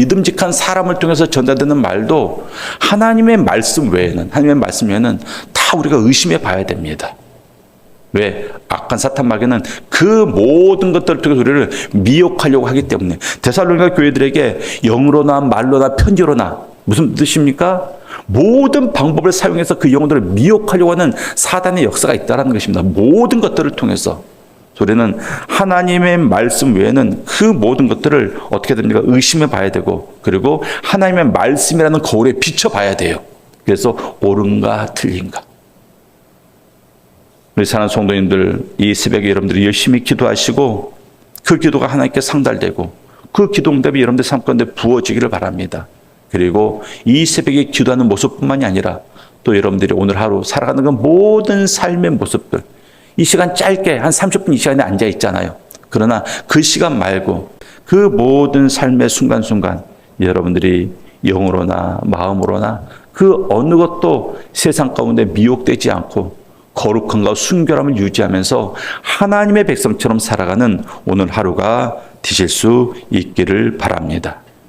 믿음직한 사람을 통해서 전달되는 말도 하나님의 말씀 외에는 하나님의 말씀 외에는 다 우리가 의심해 봐야 됩니다. 왜? 악한 사탄 마귀는 그 모든 것들을 통해서 우리를 미혹하려고 하기 때문에 데살로니가 교회들에게 영으로나 말로나 편지로나 무슨 뜻입니까? 모든 방법을 사용해서 그 영혼들을 미혹하려고 하는 사단의 역사가 있다는 것입니다. 모든 것들을 통해서 우리는 하나님의 말씀 외에는 그 모든 것들을 어떻게 됩니까? 의심해 봐야 되고 그리고 하나님의 말씀이라는 거울에 비춰 봐야 돼요. 그래서 옳은가 틀린가. 우리 사랑하는 성도님들 이 새벽에 여러분들이 열심히 기도하시고 그 기도가 하나님께 상달되고 그 기도 응답이 여러분들 삶 가운데 부어지기를 바랍니다. 그리고 이 새벽에 기도하는 모습뿐만이 아니라 또 여러분들이 오늘 하루 살아가는 그 모든 삶의 모습들 이 시간 짧게 한 30분 이 시간에 앉아 있잖아요. 그러나 그 시간 말고 그 모든 삶의 순간순간 여러분들이 영으로나 마음으로나 그 어느 것도 세상 가운데 미혹되지 않고 거룩함과 순결함을 유지하면서 하나님의 백성처럼 살아가는 오늘 하루가 되실 수 있기를 바랍니다.